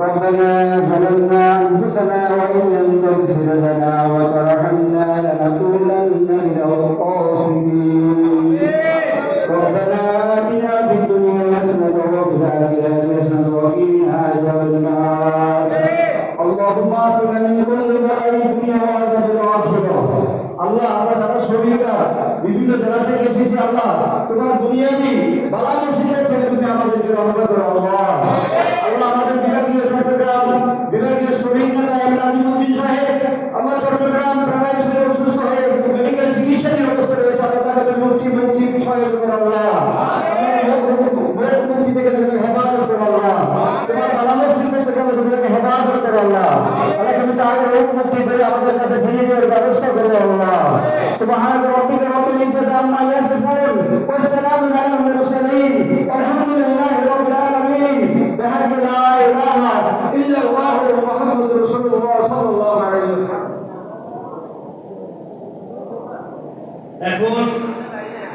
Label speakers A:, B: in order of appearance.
A: ربنا ظلمنا أنفسنا وإن لم تغفر لنا وترحمنا لنكونن من الخاسرين ربنا آتنا في الدنيا حسنة وفي الآخرة حسنة وقنا عذاب النار اللهم آتنا من كل بلاء الدنيا وعذاب الآخرة আল্লাহ আমরা যারা শরীররা বিভিন্ন জেলা থেকে এসেছি আল্লাহ তোমার দুনিয়াবি বালা মুসিবত থেকে তুমি আমাদেরকে রক্ষা মুক্তি বিষয়ে করো আল্লাহ মুক্তি থেকে তুমি হেফাজত করো আল্লাহ তোমার বালা মুসিবত থেকে তুমি হেফাজত করো আল্লাহ আল্লাহ তুমি তার রোগ মুক্তি করে আমাদের কাছে ফিরিয়ে দেওয়ার ব্যবস্থা করো আল্লাহ سبحان ربك رب العزة عما يصفون والسلام على المرسلين والحمد لله رب العالمين بحق لا إله إلا الله محمد رسول الله صلى الله عليه وسلم
B: এখন